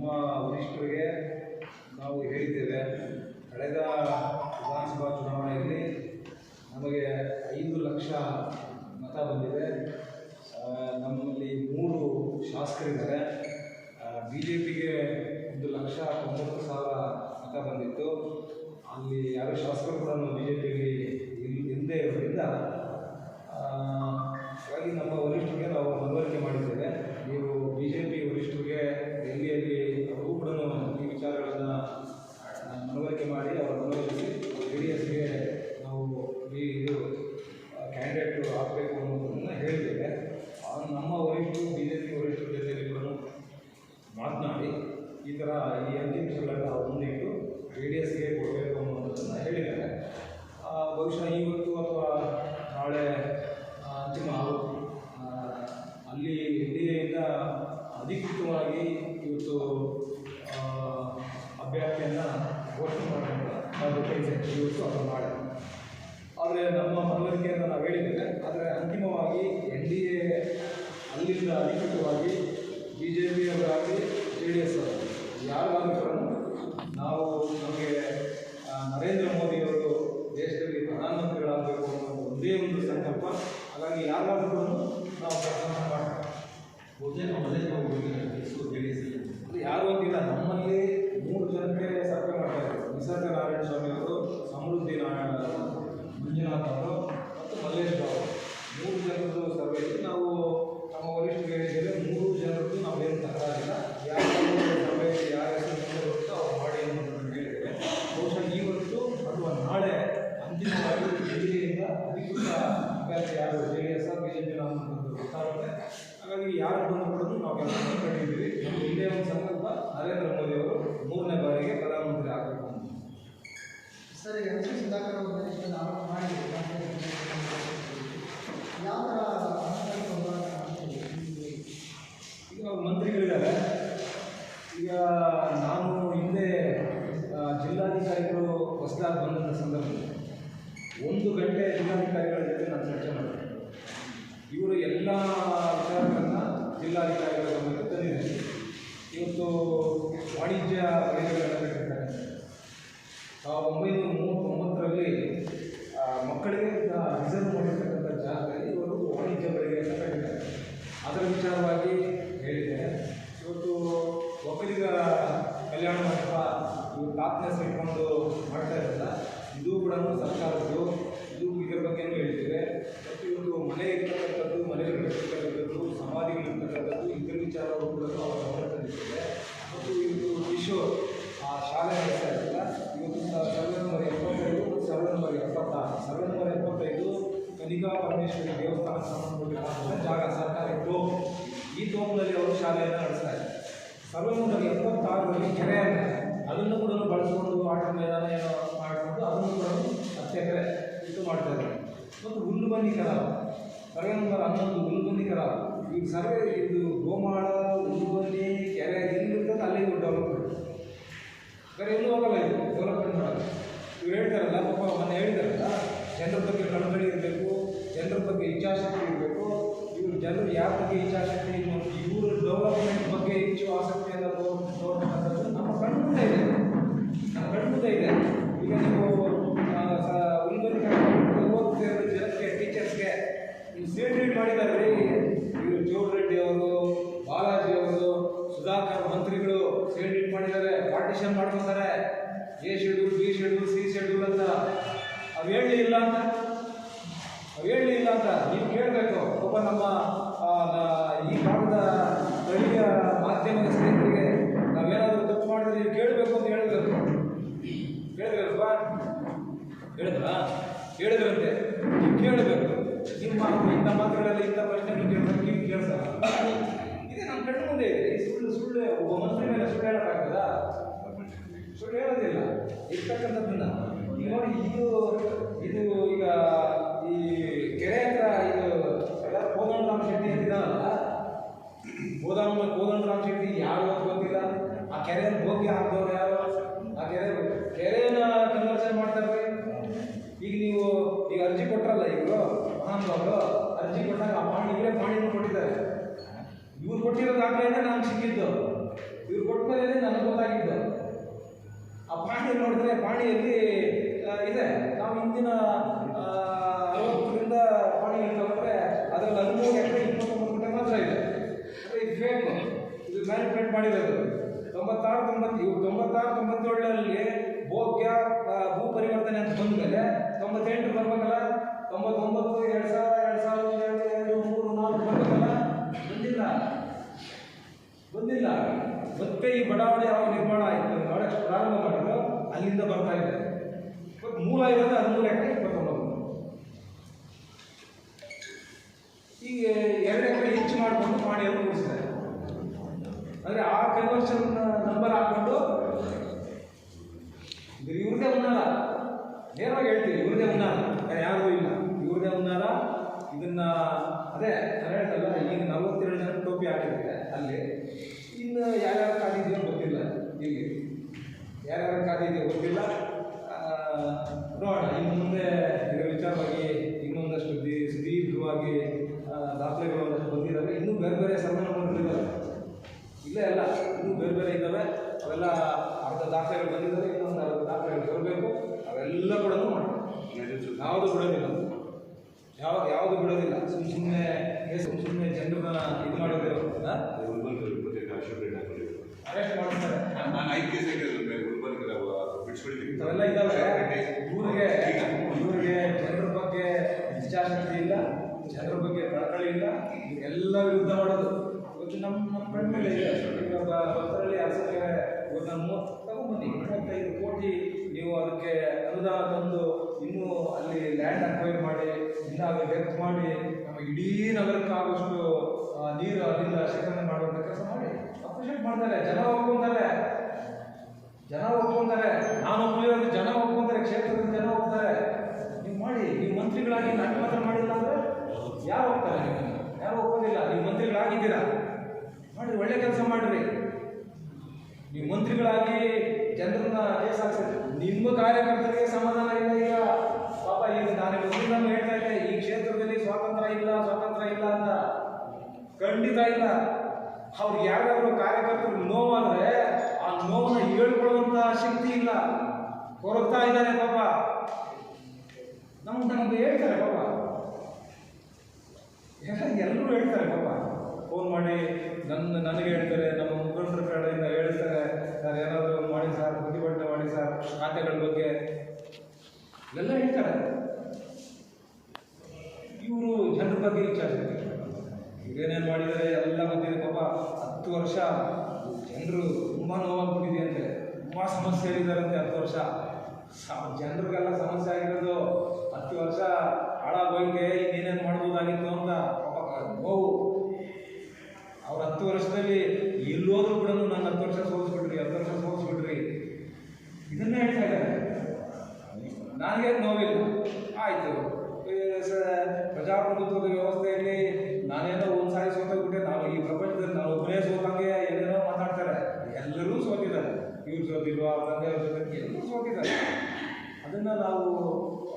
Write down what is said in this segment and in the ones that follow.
ನಮ್ಮ ವರಿಷ್ಠರಿಗೆ ನಾವು ಹೇಳಿದ್ದೇವೆ, ಕಳೆದ ವಿಧಾನಸಭಾ ಚುನಾವಣೆಯಲ್ಲಿ ನಮಗೆ ಐದು ಲಕ್ಷ ಮತ ಬಂದಿದೆ. ನಮ್ಮಲ್ಲಿ ಮೂರು ಶಾಸಕರಿದ್ದಾರೆ. ಬಿ ಜೆ ಪಿಗೆ ಒಂದು ಲಕ್ಷ ತೊಂಬತ್ತು ಸಾವಿರ ಮತ ಬಂದಿತ್ತು. ಅಲ್ಲಿ ಯಾರು ಶಾಸಕರು ಕೂಡ ಬಿ ಜೆ ಪಿಗೆ ಇಲ್ಲದೆ ಇರೋದ್ರಿಂದ ಹಾಗಾಗಿ ನಮ್ಮ ವರಿಷ್ಠರಿಗೆ ನಾವು ಮನವರಿಕೆ ಮಾಡಿದ್ದೇವೆ ನೀವು ಬಿ ಜೆ ಪಿ ವರಿಷ್ಠರಿಗೆ ಡೆಲ್ಲಿಯಲ್ಲಿ ಅವರು ಕೂಡ ಈ ವಿಚಾರಗಳನ್ನು ಮನವರಿಕೆ ಮಾಡಿ ಅವರ ಮನವೊಲಿಸಿ ಜೆ ಡಿ ಎಸ್ಗೆ ನಾವು ಈ ಇದು ಕ್ಯಾಂಡಿಡೇಟ್ ಆಗಬೇಕು ಅನ್ನೋದನ್ನು ಹೇಳಿದ್ದೇವೆ ಆ ನಮ್ಮ ವರಿಷ್ಠರು ಬಿ ಜೆ ಪಿ ವರಿಷ್ಠರ ಜೊತೆಯಲ್ಲಿ ಕೂಡ ಮಾತನಾಡಿ ಈ ಥರ ಈ ಅಂಕಿಅಂಶಗಳನ್ನು ಅವ್ರ ಮುಂದಿಟ್ಟು ಜೆ ಡಿ ಎಸ್ಗೆ ಕೊಡಬೇಕು ಅನ್ನೋದನ್ನು ಹೇಳಿದ್ದಾರೆ ಆ, ಬಹುಶಃ ಇವತ್ತು ಅಥವಾ ನಾಳೆ ಆ, ಅಂತಿಮ ಆವೃತ್ತಿ ಆ, ಅಲ್ಲಿ ಎನ್ ಡಿ ಎಯಿಂದ ಅಧಿಕೃತವಾಗಿ ಇವತ್ತು ಆ, ಅಭ್ಯರ್ಥಿಯನ್ನು ಘೋಷಣೆ ಮಾಡಬೇಕು ಸಾಧ್ಯತೆ ಇದೆ ಇವತ್ತು ಅಥವಾ ನಾಳೆ ಆದರೆ ನಮ್ಮ ಮನವರಿಕೆಯನ್ನು ನಾವು ಹೇಳಿದ್ದೇವೆ ಆದರೆ ಅಂತಿಮವಾಗಿ ಎನ್ ಡಿ ಎ ಅಲ್ಲಿಂದ ಅಧಿಕೃತವಾಗಿ ಬಿ ಜೆ ಪಿಯವರಾಗಲಿ ಜೆ ಡಿ ಎಸ್ ಅವರು. ಯಾರಾದರೂ ಕೂಡ ನಾವು ನಮಗೆ ಆ, ನರೇಂದ್ರ ಮೋದಿಯವರು ದೇಶದಲ್ಲಿ ಪ್ರಧಾನಮಂತ್ರಿಗಳಾಗಬೇಕು ಅನ್ನೋ ಒಂದೇ ಒಂದು ಸಂಕಲ್ಪ ಹಾಗಾಗಿ ಯಾರಾದರೂ ಕೂಡ ನಾವು ಪ್ರಧಾನ ಮಾಡ್ತೀವಿ ಮೊದಲೇ ಮೊದಲೇ ನಾವು ಜೆ ಅದು ಯಾರು ಅಂತಿಲ್ಲ ನಮ್ಮಲ್ಲಿ ಮೂರು ಜನಕ್ಕೆ ಸರ್ವೆ ಮಾಡ್ತಾ ಇದ್ದಾರೆ ನಿಸರ್ಗ ನಾರಾಯಣ ಸ್ವಾಮಿ ಅವರು ಸಮೃದ್ಧಿ ನಾರಾಯಣ ಮಂಜುನಾಥ್ ಅವರು ಮತ್ತು ಮಲ್ಲೇಶ್ ಬಾಬು ಮೂರು ಜನರದ್ದು ಸರ್ವೆಯಲ್ಲಿ ನಾವು ನಮ್ಮ ವರಿಷ್ಠರಿಗೆ ಹೇಳಿದ್ದೇವೆ ಮೂರು ಜನರದ್ದು ನಾವೇನು ತಕರಾರಿಲ್ಲ ಯಾರ ಸರ್ವೆ ಯಾರ ಹೆಸರು ಮುಂದೆ ಬರುತ್ತೋ ಅವ್ರು ಮಾಡಿ ಅನ್ನೋದನ್ನು ಹೇಳಿದ್ದೇವೆ ಬಹುಶಃ ಇವತ್ತು ಅಥವಾ ನಾಳೆ ಅಂತಿಮವಾಗಿ ಡೆಲ್ಲಿಯಿಂದ ಅಧಿಕೃತ ಅಭ್ಯರ್ಥಿ ಯಾರು J D S B J P ಅನ್ನೋದು ಗೊತ್ತಾಗುತ್ತೆ ಹಾಗಾಗಿ ಯಾರು ಬಂದು ನಾವು ಕೆಲಸ ಕಂಡಿದ್ದೀವಿ ನಮ್ಮ ಇದೇ ಒಂದು ಸಂಕಲ್ಪ ನರೇಂದ್ರ ಮೋದಿ ಅವರು ಮೂರನೇ ಬಾರಿಗೆ ಪ್ರಧಾನಮಂತ್ರಿ ಆಗಬೇಕು ಅಂತ ಸರ್ ಈಗ ಎಂ ಸಿ ಸುಧಾಕರ್ ಅವರು ಇಷ್ಟೊಂದು ಆರೋಪ ಮಾಡಿ ಯಾವ ಥರ? ಈಗ ಮಂತ್ರಿಗಳಿದ್ದಾರೆ. ಈಗ ನಾನು ಹಿಂದೆ ಜಿಲ್ಲಾಧಿಕಾರಿಗಳು ಹೊಸದಾಗಿ ಬಂದಂಥ ಸಂದರ್ಭದಲ್ಲಿ ಒಂದು ಗಂಟೆ ಜಿಲ್ಲಾಧಿಕಾರಿಗಳ ಜೊತೆ ನಾನು ಚರ್ಚೆ ಮಾಡಿದೆ. ಇವರು ಎಲ್ಲ ವಿಚಾರಗಳನ್ನು ಜಿಲ್ಲಾಧಿಕಾರಿಗಳ ಗಮನಕ್ಕೆ ತಂದಿದ್ದಾರೆ. ಇವತ್ತು ವಾಣಿಜ್ಯ ಕಟ್ಟಿದ್ದಾರೆ ಸಾವಿರದ ಒಂಬೈನೂರ ಮೂವತ್ತೊಂಬತ್ತರಲ್ಲಿ ಮಕ್ಕಳಿಗೆ ರಿಸರ್ವ್ ಮಾಡಿರ್ತಕ್ಕಂಥ ಜಾಗದಲ್ಲಿ ಇವರು ವಾಣಿಜ್ಯ ಬೆಳೆಗಳನ್ನು ಕಟ್ಟಿದ್ದಾರೆ. ಅದರ ವಿಚಾರವಾಗಿ ಹೇಳಿದೆ ಇವತ್ತು ಒಕ್ಕಲಿಗರ ಕಲ್ಯಾಣ ಮಂಟಪ, ಇವರು ಟಾಪ್ನೆಸ್ ಇಟ್ಕೊಂಡು ಮಾಡ್ತಾ ಇರಲ್ಲ ಇದು ಕೂಡ ಸರ್ಕಾರದ್ದು. ಇದು ಇದರ ಬಗ್ಗೆಯೂ ಹೇಳಿದ್ದೇವೆ ಮತ್ತು ಇವತ್ತು ಮನೆ ಇರ್ತಕ್ಕಂಥದ್ದು ಮನೆಗಳು ಕಟ್ಟಿರ್ತಕ್ಕಂಥದ್ದು ಸಮಾಧಿಗಳಿರ್ತಕ್ಕಂಥದ್ದು ಇದರ ವಿಚಾರಗಳು ಕೂಡ ಅವರ ಗಮನ ತಂದಿದ್ದೇವೆ ಮತ್ತು ಇವತ್ತು ಕಿಶೋರ್ ಆ ಶಾಲೆ ನಡೆಸ್ತಾ ಇರಲ್ಲ ಇವತ್ತು ಸ- ಸರ್ವೆ ನಂಬರ್ ಎಪ್ಪತ್ತೈದು ಮತ್ತು ಸರ್ವೆ ನಂಬರ್ ಎಪ್ಪತ್ತಾರು ಸರ್ವೆ ನಂಬರ್ ಎಪ್ಪತ್ತೈದು ಪರಮೇಶ್ವರಿ ದೇವಸ್ಥಾನ ಸಂಬಂಧಪಟ್ಟಿರುವಂಥ ಜಾಗ ಸರ್ಕಾರಿ ಟೋಪ್ ಈ ಟೋಪ್ನಲ್ಲಿ ಅವರು ಶಾಲೆಯನ್ನು ನಡೆಸ್ತಾ ಇದ್ದಾರೆ. ಸರ್ವೆ ನಂಬರ್ ಎಪ್ಪತ್ತಾರರಲ್ಲಿ ಕೆರೆ ಅದನ್ನು ಕೂಡ ಬಳಸಿಕೊಂಡು ಆಟ ಮೈದಾನ ಏನೋ ಮಾಡಿಕೊಂಡು ಅದನ್ನು ಕೂಡ ಹತ್ತು ಎಕರೆ ಇದು ಮಾಡ್ತಾ ಇದ್ದಾರೆ. ಮತ್ತು ಹುಲ್ಲುಬನ್ನಿ ಕರಾವು ಸರ್ವೆ ನಂಬರ್ ಹನ್ನೊಂದು ಹುಲ್ಲುಬನ್ನಿ ಕರಾವು ಈಗ ಸರ್ವೆ ಇದು ಗೋಮಾಳ ಹುಲ್ಲುಬನ್ನಿ ಕೆರೆ ಎಲ್ಲಿರ್ತದೆ ಅಲ್ಲಿ ಡೆವಲಪ್ಮೆಂಟ್ ಬೇರೆ ಎಲ್ಲೂ ಹೋಗಲ್ಲ ಇದು ಡೆವಲಪ್ಮೆಂಟ್ ಮಾಡೋದು ಇವ್ರು ಹೇಳ್ತಾರಲ್ಲ, ಪಾಪ ಮೊನ್ನೆ ಹೇಳಿದಾರಲ್ಲ, ಜನರ ಬಗ್ಗೆ ಕಳಕಳಿ ಇರಬೇಕು ಜನರ ಬಗ್ಗೆ ಇಚ್ಛಾಶಕ್ತಿ ಇರಬೇಕು. ಇವ್ರು ಜನರು ಯಾರ ಬಗ್ಗೆ ಇಚ್ಛಾಶಕ್ತಿ ಇವರು ಒಬ್ಬ ನಮ್ಮ ಈ ಭಾಗದ ಸ್ಥಳೀಯ ಮಾಧ್ಯಮದ ಸ್ನೇಹಿತರಿಗೆ ನಾವೇನಾದರೂ ತಪ್ಪು ಮಾಡಿದ್ರೆ ಕೇಳಬೇಕು ಅಂತ ಹೇಳಬೇಕು ಹೇಳಿದ್ರಲ್ವಾ ಹೇಳಿದ್ರಾ ಹೇಳಿದ್ರಂತೆ ನೀವು ಕೇಳಬೇಕು. ನಿಮ್ಮ ಇಂಥ ಮಾತುಗಳೆಲ್ಲ ಇಂಥ ಪ್ರಶ್ನೆಗಳು ಕೇಳಬೇಕು, ನೀವು ಕೇಳಿಸಲ್ಲ. ಇದೇ ನಮ್ಮ ಕಣ್ಣು ಮುಂದೆ ಇದೆ. ಸುಳ್ಳು ಸುಳ್ಳು, ಒಬ್ಬ ಮಂತ್ರಿ ಮೇಲೆ ಸುಳ್ಳು ಹೇಳೋಕ್ಕಾಗಲ್ಲ. ಸುಳ್ಳು ಹೇಳೋದಿಲ್ಲ ಇರ್ತಕ್ಕಂಥದ್ದನ್ನ. ನೋಡಿ, ಇದು ಇದು ಈಗ ಈ ಕೆರೆ ಹತ್ರ ಕೋದಂಡರಾಮ್ ಶೆಟ್ಟಿ ಅಂತಿದ್ದಾನಲ್ಲ ಕೋದಂಡ ಕೋದಂಡರಾಮ್ ಶೆಟ್ಟಿ ಯಾರು ಅಂತ ಗೊತ್ತಿಲ್ಲ. ಆ ಕೆರೆ ಹೋಗಿ ಹಾಕಿದವ್ರು ಯಾರು? ಆ ಕೆರೆ ಕೆರೆಯನ್ನ ಕನ್ವರ್ಷನ್ ಮಾಡ್ತಾರೆ ಈಗ ನೀವು ಈಗ ಅರ್ಜಿ ಕೊಟ್ಟರಲ್ಲ ಇವರು? ಮಹಾನುಭಾವರು ಅರ್ಜಿ ಕೊಟ್ಟಾಗ ಆ ಪಾಣಿ ಇವರೇ ಪಾಣಿನ ಕೊಟ್ಟಿದ್ದಾರೆ. ಇವ್ರು ಕೊಟ್ಟಿರೋ ದಾಖಲೆನೇ ನಮ್ಗೆ ಸಿಕ್ಕಿದ್ದು. ಇವ್ರು ಕೊಟ್ಟಮೇಲೆ ನನಗೆ ಗೊತ್ತಾಗಿದ್ದು. ಆ ಪಾಣಿ ನೋಡಿದ್ರೆ ಪಾಣಿಯಲ್ಲಿ ಇದೆ. ನಾವು ಹಿಂದಿನ ಅರವತ್ತರಿಂದ ಪಾಣಿ ತಗೊಂಡ್ರೆ ಅದರಲ್ಲಿ ಹದಿಮೂರು ಎಕರೆ ಇಪ್ಪತ್ತೊಂಬತ್ತು ಗುಂಟೆ ಮಾತ್ರ ಇದೆ. ಅಂದರೆ ಇದು ಫೇಕ್ ಇದು ಮ್ಯಾನಿಪುಲೇಟ್ ಮಾಡಿರೋದು. ತೊಂಬತ್ತಾರು, ತೊಂಬತ್ತು, ಇವು ತೊಂಬತ್ತಾರು, ತೊಂಬತ್ತೇಳರಲ್ಲಿ ಭೋಗ್ಯ ಭೂ ಪರಿವರ್ತನೆ ಅಂತ ಬಂದಮೇಲೆ ತೊಂಬತ್ತೆಂಟು ಬರ್ಬೇಕಲ್ಲ, ತೊಂಬತ್ತೊಂಬತ್ತು, ಎರಡು ಸಾವಿರ, ಎರಡು ಸಾವಿರದ ಎರಡು ಎರಡು, ಮೂರು, ನಾಲ್ಕು ಬರ್ಬೇಕಲ್ಲ. ಬಂದಿಲ್ಲ. ಬಂದಿಲ್ಲ. ಮತ್ತೆ ಈ ಬಡಾವಣೆ ಯಾವಾಗ ನಿರ್ಮಾಣ ಆಯಿತು ಪ್ರಾರಂಭ ಮಾಡಿದ್ರು. ಅಲ್ಲಿಂದ ಬರ್ತಾ ಇದೆ. ಮೂಲ ಇರೋದು ಹದಿಮೂರು ಎಕರೆ ಇಪ್ಪತ್ತೊಂಬತ್ತು ಈಗ ಎರಡು ಎಕರೆ ಹೆಚ್ಚು ಮಾಡಿಕೊಂಡು ಮಾಡಿಯನ್ನು ಅಂದರೆ ಆ ಕನ್ವರ್ಷನ್ ನಂಬರ್ ಹಾಕೊಂಡು ಇದು ಇವ್ರದೇ ಉನ್ನಾರ ನೇರವಾಗಿ ಹೇಳ್ತೀವಿ ಇವ್ರದೇ ಉನ್ನಾರ ಯಾರೂ ಇಲ್ಲ. ಇವ್ರದೇ ಉನ್ನಾರ ಇದನ್ನ, ಅದೇ ನಾನು ಹೇಳ್ತಲ್ಲ, ಈಗ ನಲವತ್ತೆರಡು ಜನ ಟೋಪಿ ಹಾಕಿದ್ದಾರೆ ಅಲ್ಲಿ. ಇನ್ನು ಯಾರ್ಯಾರ ಕಾದಿದೆಯೋ ಗೊತ್ತಿಲ್ಲ ಇಲ್ಲಿ. ಯಾರ್ಯಾರ ಕಾದಿದೆಯೋ ಗೊತ್ತಿಲ್ಲ. ನೋಡೋಣ, ಇನ್ನು ಮುಂದೆ ಇದರ ವಿಚಾರವಾಗಿ ಇನ್ನೊಂದಷ್ಟು ದಿ- ದೀರ್ಘವಾಗಿ ಆ, ದಾಖಲೆಗಳು ಒಂದಷ್ಟು ಬಂದಿದ್ದಾವೆ ಇನ್ನೂ ಬೇರೆ ಬೇರೆ ಸರ್ವನಾಮಗಳಿದ್ದಾವೆ ಇಲ್ಲೇ ಅಲ್ಲ ಇನ್ನೂ ಬೇರೆ ಬೇರೆ ಅವೆಲ್ಲ ಅರ್ಧ ದಾಖಲೆಗಳು ಬಂದಿದ್ದಾರೆ, ಇನ್ನೊಂದು ಅರ್ಧ ದಾಖಲೆಗಳು ಬರಬೇಕು. ಅವೆಲ್ಲ ಕೂಡ ಮಾಡಬೇಕು. ಯಾವುದು ಬಿಡೋದಿಲ್ಲ. ಯಾವ, ಯಾವುದು ಬಿಡೋದಿಲ್ಲ. ಸುಮ್ಮ ಸುಮ್ಮನೆ ಸುಮ್ಮ ಸುಮ್ಮನೆ ಜನರನ್ನ ಇದು ಮಾಡಿದ್ರೆ ಅರೆಸ್ಟ್ ಮಾಡ್ತಾರೆ. ಇದ್ದಾವೆ ಊರಿಗೆ ಊರಿಗೆ ಜನರ ಬಗ್ಗೆ ಇಚ್ಛಾಶಕ್ತಿ ಇಲ್ಲ ಜನರ ಬಗ್ಗೆ ಕಳಕಳಿ ಇಲ್ಲ. ಎಲ್ಲ ವಿರುದ್ಧ ಮಾಡೋದು. ಇವತ್ತು ನಮ್ಮ ನಮ್ಮ ಕಣ್ಮೇಲೆ ಇದೆ ಆ ಭಕ್ತರಲ್ಲಿ ಅರಸರಿಗೆ ಇವತ್ತು ನಾನು ಮೂವತ್ತು ತಗೊಂಬನ್ನಿ ಮೂವತ್ತೈದು ಕೋಟಿ ನೀವು ಅದಕ್ಕೆ ಅನುದಾನ ತಂದು ಇನ್ನೂ ಅಲ್ಲಿ ಲ್ಯಾಂಡ್ ಅಕ್ವೈರ್ ಮಾಡಿ ಇಲ್ಲ ಅದು ಡೆಪ್ ಮಾಡಿ ನಮ್ಮ ಇಡೀ ನಗರಕ್ಕೆ ಆಗುವಷ್ಟು ನೀರು ಅಲ್ಲಿಂದ ಶೇಖರಣೆ ಮಾಡುವಂಥ ಕೆಲಸ ಮಾಡಿ. ಅಪ್ರಿಷಿಯೇಟ್ ಮಾಡ್ತಾರೆ. ಜನ ಒಪ್ಕೊಂತಾರೆ. ಜನ ಒಪ್ಕೊಂತಾರೆ. ನಾನು ಒಪ್ಪಿರೋದು ಜನ ಒಪ್ಕೊಂತಾರೆ. ಕ್ಷೇತ್ರದ ಜನ ಹೋಗ್ತಾರೆ ನೀವು ಮಾಡಿ. ನೀವು ಮಂತ್ರಿಗಳಾಗಿ ನಾನು ಮಾತ್ರ ಮಾಡಿಲ್ಲ ಅಂದರೆ ಯಾರು ಹೋಗ್ತಾರೆ ಯಾರು ಒಪ್ಪೋದಿಲ್ಲ? ನೀವು ಮಂತ್ರಿಗಳಾಗಿದ್ದೀರಾ? ಮಾಡಿ ಒಳ್ಳೆ ಕೆಲಸ ಮಾಡ್ರಿ. ನೀವು ಮಂತ್ರಿಗಳಾಗಿ ಜನರನ್ನ ಕೇಸ್ ಹಾಕ್ಸಿದ್ರಿ. ನಿಮ್ಮ ಕಾರ್ಯಕರ್ತರಿಗೆ ಸಮಾಧಾನ ಇಲ್ಲ ಈಗ. ಪಾಪ ಏನು ನಾನು ಮೊದಲು ಹೇಳ್ತಾ ಇದ್ದೆ, ಈ ಕ್ಷೇತ್ರದಲ್ಲಿ ಸ್ವಾತಂತ್ರ್ಯ ಇಲ್ಲ ಸ್ವಾತಂತ್ರ್ಯ ಇಲ್ಲ ಅಂತ. ಖಂಡಿತ ಇಲ್ಲ. ಅವ್ರಿಗೆ ಯಾವ್ಯಾವ ಕಾರ್ಯಕರ್ತರು ನೋವಾದ್ರೆ ಆ ನೋವನ್ನ ಹೇಳ್ಕೊಳ್ಳುವಂತ ಶಕ್ತಿ ಇಲ್ಲ. ಕೊರಗ್ತಾ ಇದ್ದಾರೆ ಪಾಪ. ನಮ್ಗೆ ನಮ್ಗೆ ಹೇಳ್ತಾರೆ ಪಾಪ. ಎಲ್ಲ ಎಲ್ಲರೂ ಹೇಳ್ತಾರೆ ಪಾಪ. ಫೋನ್ ಮಾಡಿ ನನ್ನ, ನನಗೆ ಹೇಳ್ತಾರೆ, ನಮ್ಮ ಮುಖಂಡರ ಕಡೆಯಿಂದ ಹೇಳ್ತಾರೆ, ಸರ್, ಏನಾದರೂ ಮಾಡಿ ಸರ್, ಪ್ರತಿಭಟನೆ ಮಾಡಿ ಸರ್, ಖಾತೆಗಳ ಬಗ್ಗೆ. ಎಲ್ಲ ಹೇಳ್ತಾರೆ. ಇವರು ಜನರ ಬಗ್ಗೆ ವಿಚಾರಿಸ್ತಾರೆ ಇವರೇನೇನು ಮಾಡಿದರೆ ಎಲ್ಲ ಗೊತ್ತಿದೆ, ಪಾಪ ಹತ್ತು ವರ್ಷ ಜನರು ತುಂಬ ನೋವಾಗ್ಬಿಟ್ಟಿದೆ ಅಂತೆ. ತುಂಬ ಸಮಸ್ಯೆ ಇದ್ದಾರಂತೆ ಹತ್ತು ವರ್ಷ. ಜನರಿಗೆಲ್ಲ ಸಮಸ್ಯೆ ಆಗಿರೋದು ಹತ್ತು ವರ್ಷ ಹಾಳಾಗೋಯ್ಕೆ, ಇನ್ನೇನೇನು ಮಾಡ್ಬೋದಾಗಿತ್ತು ಅಂತ ಪಾಪ ನೋವು. ಅವ್ರ ಹತ್ತು ವರ್ಷದಲ್ಲಿ ಎಲ್ಲೋದ್ರೂ ಕೂಡ ನಾನು ಹತ್ತು ವರ್ಷ ಸೋಲಿಸ್ಬಿಟ್ರಿ ಹತ್ತು ವರ್ಷ ಸೋಲಿಸ್ಬಿಟ್ರಿ ಇದನ್ನ ಹೇಳ್ತಾ ಇದ್ದಾರೆ. ನನಗೆ ನೋವಿಲ್ಲ? ಆಯಿತು. ಪ್ರಜಾಪ್ರಭುತ್ವದ ವ್ಯವಸ್ಥೆಯಲ್ಲಿ ನಾನೇನೋ ಒಂದು ಸಾರಿ ಸೋತೋಗ್ಬಿಟ್ಟೆ, ನಾವು ಈ ಪ್ರಪಂಚದಲ್ಲಿ ನಾವು ಒಬ್ಬನೇ ಸೋತಂಗೆ ಏನೇನೋ ಮಾತಾಡ್ತಾರೆ. ಎಲ್ಲರೂ ಸೋತಿದ್ದಾರೆ. ಇವ್ರು ಸೋತಿಲ್ವಾ? ತಂದೆಯವ್ರ ಜೊತೆ ಎಲ್ಲರೂ ಸೋತಿದ್ದಾರೆ. ಅದನ್ನು ನಾವು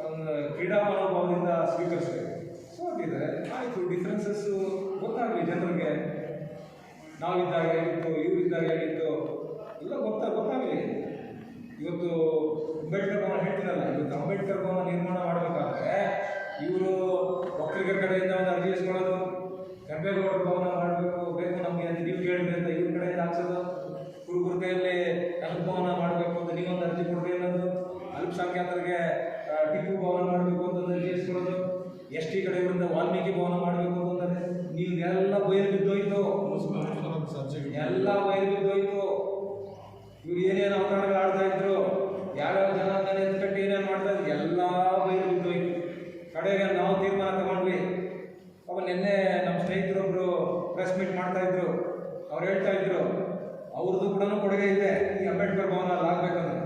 ಒಂದು ಕ್ರೀಡಾ ಮನೋಭಾವದಿಂದ ಸ್ವೀಕರಿಸ್ಬೇಕು. ಸೋತಿದ್ದಾರೆ. ಆಯಿತು ಡಿಫ್ರೆನ್ಸಸ್ಸು ಗೊತ್ತಾಗಲಿ ಜನರಿಗೆ. ನಾವಿದ್ದಾಗ ಹೇಗಿತ್ತು ಇವರಿದ್ದಾಗ ಹೇಗಿತ್ತು ಎಲ್ಲ ಗೊತ್ತಾ, ಗೊತ್ತಾಗಲಿ. ಇವತ್ತು ಅಂಬೇಡ್ಕರ್ ಭವನ ಹೇಳ್ತೀರಲ್ಲ, ಇವತ್ತು ಅಂಬೇಡ್ಕರ್ ಭವನ ನಿರ್ಮಾಣ ಮಾಡಬೇಕಾದ್ರೆ ಇವರು ಒಕ್ಕಲಿಗರ ಕಡೆಯಿಂದ ಒಂದು ಅರ್ಜಿ ಇಸ್ಕೊಳ್ಳೋದು ಕೆಂಪೇಗೌಡರ ಭವನ ಮಾಡಬೇಕು, ಬೇಕು ನಮಗೆ ಅಂತ ನೀವು ಕೇಳಿದ್ರೆ ಅಂತ ಇವ್ರ ಕಡೆಯಿಂದ ಹಾಕ್ಸೋದು. ಕುರುಬರ ಕೈಯಲ್ಲಿ ಕನಕ ಭವನ ಮಾಡಬೇಕು ಅಂತ ನೀವೊಂದು ಅರ್ಜಿ ಕೊಡ್ರಿ ಅನ್ನೋದು. ಅಲ್ಪಸಂಖ್ಯಾತರಿಗೆ ಟಿಪ್ಪು ಭವನ ಮಾಡಬೇಕು ಅಂತ ಅರ್ಜಿ ಇಸ್ಕೊಳ್ಳೋದು. ಎಸ್ ಟಿ ಕಡೆಯವರಿಂದ ವಾಲ್ಮೀಕಿ ಭವನ ಮಾಡಬೇಕು ಅಂತಂದರೆ ನೀವು ಎಲ್ಲ ಬಯಲು ಬಿದ್ದೋಯ್ತು. ಎಲ್ಲ ವೈರ್ ಬಿದ್ದೋಯ್ತು ಇವ್ರು ಏನೇನು ಅವತಾರಗಳು ಆಡ್ತಾ ಇದ್ರು, ಯಾವ್ಯಾವ ಜನ ಎತ್ಕಟ್ಟು ಏನೇನು ಮಾಡ್ತಾ ಇದ್ರು, ಎಲ್ಲ ವೈರ್ ಬಿದ್ದೋಯ್ತು ಕಡೆಗೆ ನಾವು ತೀರ್ಮಾನ ತಗೊಂಡ್ವಿ. ಅವ ನಿನ್ನೆ ನಮ್ಮ ಸ್ನೇಹಿತರೊಬ್ರು ಪ್ರೆಸ್ ಮೀಟ್ ಮಾಡ್ತಾ ಇದ್ರು. ಅವ್ರು ಹೇಳ್ತಾ ಇದ್ರು ಅವ್ರದ್ದು ಕೂಡ ಕೊಡುಗೆ ಇದೆ ಈ ಅಂಬೇಡ್ಕರ್ ಭವನ ಆಗ್ಬೇಕಂದ್ರೆ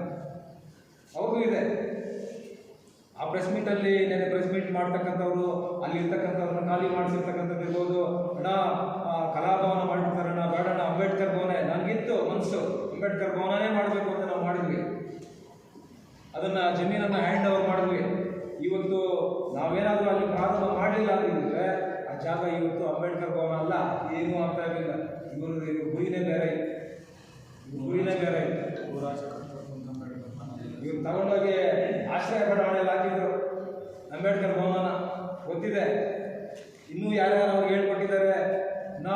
ಅವ್ರದ್ದು ಇದೆ ಪ್ರೆಸ್ ನೆನೆ ಪ್ರೆಸ್ ಮೀಟ್ ಮಾಡ್ತಕ್ಕಂಥವ್ರು ಅಲ್ಲಿ ಇರ್ತಕ್ಕಂಥವ್ರನ್ನ ಖಾಲಿ ಮಾಡಿಸಿರ್ತಕ್ಕಂಥದ್ದು ಇರ್ಬೋದು. ಅಣ್ಣ ಕಲಾಭವನ ಮಾಡಿರ್ತಾರಣ್ಣ ಬೇಡಣ್ಣ ಅಂಬೇಡ್ಕರ್ ಭವನ ನನಗಿತ್ತು ಮನಸ್ಸು ಅಂಬೇಡ್ಕರ್ ಭವನನೇ ಮಾಡಬೇಕು ಅಂತ ನಾವು ಮಾಡಿದ್ವಿ. ಅದನ್ನು ಜಮೀನನ್ನು ಹ್ಯಾಂಡ್ ಓವರ್ ಮಾಡಿದ್ವಿ. ಇವತ್ತು ನಾವೇನಾದರೂ ಅಲ್ಲಿ ಪ್ರಾರಂಭ ಮಾಡಿಲ್ಲ ಅಂದಿದ್ರೆ, ಆ ಜಾಗ ಇವತ್ತು ಅಂಬೇಡ್ಕರ್ ಭವನ ಅಲ್ಲ. ಏನೂ ಆಗ್ತಾ ಇರಲಿಲ್ಲ. ಇವರು ಇನ್ನೂ ಯಾರ್ಯಾರು ಅವ್ರಿಗೆ ಹೇಳ್ಕೊಟ್ಟಿದ್ದಾರೆ? ನಾ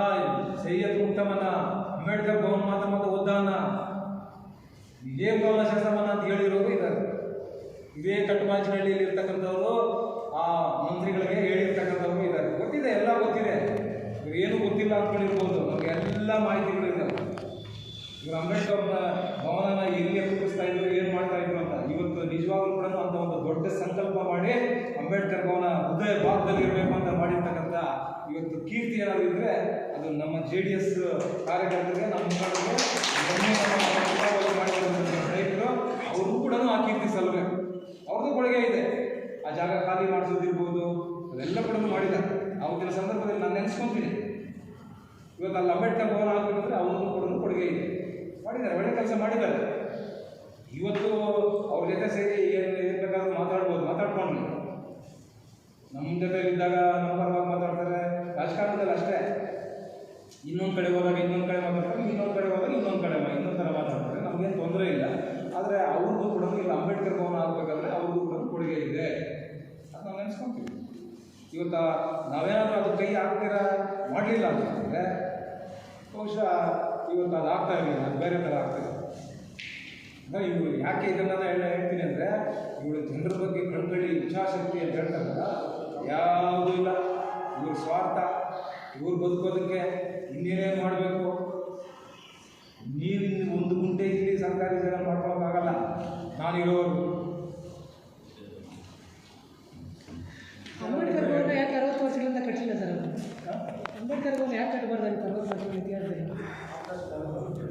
ಸೈಯದ್ ಉತ್ತಮನ, ಅಂಬೇಡ್ಕರ್ ಭವನ್ ಮಾತ ಮತ್ತು ಉದ್ದಾನ. ಇದೇ ಭವನ ಶಾಸನ ಅಂತ ಹೇಳಿರೋರು ಇದ್ದಾರೆ ಇದೇ ಕಟ್ಟುಪಾಚಿನಲ್ಲಿ ಇರ್ತಕ್ಕಂಥವರು, ಆ ಮಂತ್ರಿಗಳಿಗೆ ಹೇಳಿರ್ತಕ್ಕಂಥವ್ರು ಇದ್ದಾರೆ ಗೊತ್ತಿದೆ, ಎಲ್ಲ ಗೊತ್ತಿದೆ. ಏನು ಗೊತ್ತಿಲ್ಲ ಅಂದ್ಕೊಂಡಿರ್ಬೋದು. ನಮಗೆ ಎಲ್ಲ ಮಾಹಿತಿಗಳಿದ್ದಾವೆ ಇವರು ಅಂಬೇಡ್ಕರ್ ಭವನನ ಎಲ್ಲಿ ರೂಪಿಸ್ತಾ ಇದ್ರು, ಏನು ಮಾಡ್ತಾ ಇದ್ರು ಅಂತ. ಇವತ್ತು ನಿಜವಾಗ್ಲೂ ಕೂಡ ಅಂತ ಒಂದು ದೊಡ್ಡ ಸಂಕಲ್ಪ ಮಾಡಿ ಅಂಬೇಡ್ಕರ್ ಭವನ ಉದಯ ಭಾಗದಲ್ಲಿ ಇರಬೇಕು ಅಂತ ಜೆ ಡಿ ಎಸ್ ಕಾರ್ಯಕರ್ತರಿಗೆ ನಮ್ಮ ರೈತರು ಅವ್ರಿಗೂ ಕೂಡ ಆ ಕೀರ್ತಿ ಸಲ್ಲಬೇಕು ಅವ್ರದ್ದು ಕೊಡುಗೆ ಇದೆ. ಆ ಜಾಗ ಖಾಲಿ ಮಾಡಿಸೋದಿರ್ಬೋದು, ಅದೆಲ್ಲ ಕೂಡ ಮಾಡಿದ್ದಾರೆ ಅವತ್ತಿನ ಸಂದರ್ಭದಲ್ಲಿ ನಾನು ನೆನೆಸ್ಕೊಂತೀನಿ. ಇವತ್ತು ಅಲ್ಲಿ ಅಂಬೇಡ್ಕರ್ ಭವನ ಆಗಬೇಕಂದ್ರೆ ಅವ್ರಿಗೂ ಕೂಡ ಕೊಡುಗೆ ಇದೆ. ಮಾಡಿದ್ದಾರೆ, ಒಳ್ಳೆ ಕೆಲಸ ಮಾಡಿದ್ದಾರೆ. ಇವತ್ತು ಅವ್ರ ಜೊತೆ ಸೇರಿ ಏನು ಏನು ಬೇಕಾದ್ರೂ ಮಾತಾಡ್ಬೋದು ಮಾತಾಡ್ಕೊಂಡು ನಮ್ಮ ಜೊತೆ ಇದ್ದಾಗ ನಮ್ಮ ಪರವಾಗಿ ಮಾತಾಡ್ತಾರೆ. ರಾಜಕಾರಣದಲ್ಲಿ ಅಷ್ಟೇ. ಇನ್ನೊಂದು ಕಡೆ ಹೋದಾಗ ಇನ್ನೊಂದು ಕಡೆ ಮಾತಾಡ್ತಾರೆ, ಇನ್ನೊಂದು ಕಡೆ ಹೋದಾಗ ಇನ್ನೊಂದು ಕಡೆ ಇನ್ನೊಂದು ಥರ ಮಾತಾಡ್ತಾರೆ. ನಮಗೇನು ತೊಂದರೆ ಇಲ್ಲ. ಆದರೆ ಅವ್ರಿಗೂ ಕೂಡ ಇಲ್ಲಿ ಅಂಬೇಡ್ಕರ್ ಭವನ ಆಗಬೇಕಾದ್ರೆ ಅವ್ರಿಗೂ ಕೂಡ ಕೊಡುಗೆ ಇದೆ ಅದು ನಾವು ನೆನೆಸ್ಕೊಂತೀವಿ. ಇವತ್ತು ನಾವೇನಾದರೂ ಅದು ಕೈ ಹಾಕ್ತೀರ? ಮಾಡಲಿಲ್ಲ ಅಂತಂದರೆ ಬಹುಶಃ ಇವತ್ತು ಅದು ಆಗ್ತಾ ಇರಲಿಲ್ಲ ಅದು ಬೇರೆ ಥರ ಆಗ್ತದೆ ಅಂದರೆ ಇವರು ಯಾಕೆ ಇದನ್ನ ಹೇಳ ಹೇಳ್ತೀನಿ ಅಂದರೆ ಇವಳು ಜನರ ಬಗ್ಗೆ ಕಣ್ಗಳಿ ಇಚ್ಛಾಶಕ್ತಿ ಅಂತ ಹೇಳ್ತಾರಲ್ಲ ಯಾವುದೂ ಇಲ್ಲ. ಇವ್ರ ಸ್ವಾರ್ಥ, ಇವ್ರು ಬದುಕೋದಕ್ಕೆ ಇನ್ನೇನೇನು ಮಾಡಬೇಕು? ನೀರಿನ ಒಂದು ಗುಂಟೆ ಇಲ್ಲಿ ಸರ್ಕಾರಿ ಜನ ಮಾಡ್ಕೊಳಕ್ಕಾಗಲ್ಲ. ನಾನಿರೋರು. ಅಂಬೇಡ್ಕರ್ ಭವನ ಯಾಕೆ ಅರವತ್ತು ವರ್ಷಗಳಿಂದ ಕಟ್ಟಿಲ್ಲ ಸರ್ ಅಂಬೇಡ್ಕರ್ ಭವನ ಯಾಕೆ ಕಟ್ಟಬಾರ್ದಾಗಿತ್ತು ಅರವತ್ತು ವರ್ಷಗಳ ಇತಿಹಾಸದಲ್ಲಿ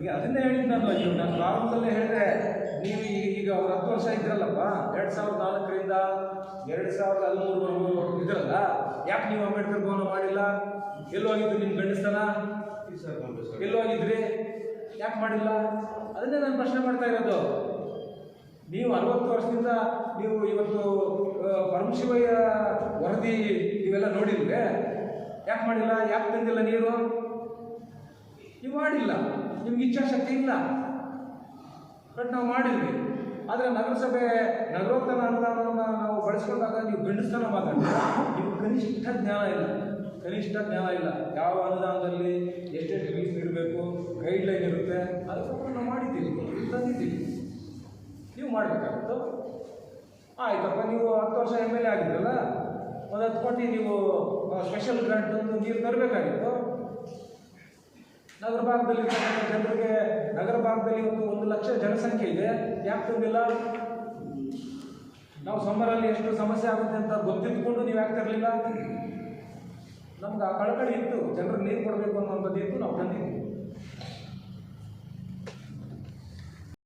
ಈಗ ಅದನ್ನೇ ಹೇಳಿದ್ನಲ್ಲ ನೀವು ನಾನು ಪ್ರಾರಂಭದಲ್ಲೇ ಹೇಳಿದೆ. ನೀವು ಈಗ ಈಗ ಅವ್ರು ಹತ್ತು ವರ್ಷ ಇದ್ರಲ್ಲಪ್ಪ. ಎರಡು ಸಾವಿರದ ನಾಲ್ಕರಿಂದ ಎರಡು ಸಾವಿರದ ಹದಿಮೂರವರೆಗೂ ಇದ್ರಲ್ಲ. ಯಾಕೆ ನೀವು ಅಂಬೇಡ್ಕರ್ ಭವನ ಮಾಡಿಲ್ಲ? ಎಲ್ಲೋಗಿದ್ದು ನಿಮ್ಮ ಗಂಡಸ್ತನ ಎಲ್ಲೋಗಿದ್ರಿ? ಯಾಕೆ ಮಾಡಿಲ್ಲ? ಅದನ್ನೇ ನಾನು ಪ್ರಶ್ನೆ ಮಾಡ್ತಾ ಇರೋದು. ನೀವು ಅರವತ್ತು ವರ್ಷದಿಂದ ನೀವು ಇವತ್ತು ಪರಮಶಿವಯ್ಯ ವರದಿ ಇವೆಲ್ಲ ನೋಡಿದ್ರೆ ಯಾಕೆ ಮಾಡಿಲ್ಲ? ಯಾಕೆ ತಂದಿಲ್ಲ ನೀರು? ನೀವು ಮಾಡಿಲ್ಲ. ನಿಮ್ಗೆ ಇಚ್ಛಾಶಕ್ತಿ ಇಲ್ಲ. ಬಟ್ ನಾವು ಮಾಡಿದ್ವಿ. ಆದರೆ ನಗರಸಭೆ ನಗರೋತ್ತರ ಅನುದಾನವನ್ನು ನಾವು ಬಳಸ್ಕೊಂಡಾಗ ನೀವು ಗಂಡಸ್ತನ ಮಾತಾಡ್ತೀರಾ? ನಿಮ್ಗೆ ಕನಿಷ್ಠ ಜ್ಞಾನ ಇಲ್ಲ. ಕನಿಷ್ಠ ಜ್ಞಾನ ಇಲ್ಲ. ಯಾವ ಅನುದಾನದಲ್ಲಿ ಎಷ್ಟೆಷ್ಟು ಫೀಸ್ ಇರಬೇಕು ಗೈಡ್ಲೈನ್ ಇರುತ್ತೆ, ಅದು ಪ್ರಕಾರ ನಾವು ಮಾಡಿದ್ದೀವಿ ತಂದಿದ್ದೀವಿ. ನೀವು ಮಾಡಬೇಕಾಗಿತ್ತು? ಆಯ್ತಪ್ಪ, ನೀವು ಹತ್ತು ವರ್ಷ ಎಂ ಎಲ್ ಎ ಆಗಿದ್ರಲ್ಲ, ಒಂದು ಹತ್ತು ಕೋಟಿ ನೀವು ಸ್ಪೆಷಲ್ ಗ್ರಾಂಟ್ ಒಂದು ನೀರು ತರಬೇಕಾಗಿತ್ತು. ನಗರ ಭಾಗದಲ್ಲಿ ಜನರಿಗೆ, ನಗರ ಭಾಗದಲ್ಲಿ ಒಂದು ಒಂದು ಲಕ್ಷ ಜನಸಂಖ್ಯೆ ಇದೆ. ಯಾಕೆ ತಂದಿಲ್ಲ? ನಾವು ಸಮ್ಮರಲ್ಲಿ ಎಷ್ಟು ಸಮಸ್ಯೆ ಆಗುತ್ತೆ ಅಂತ ಗೊತ್ತಿದ್ದುಕೊಂಡು ನೀವು ಯಾಕೆ ತರಲಿಲ್ಲ? ನಮ್ಗೆ ಆ ಕಳಕಳಿ ಇತ್ತು. ಜನರು ನೀರು ಕೊಡಬೇಕು ಅನ್ನೋಂಥದ್ದು ಇತ್ತು. ನಾವು ತಂದಿದ್ವಿ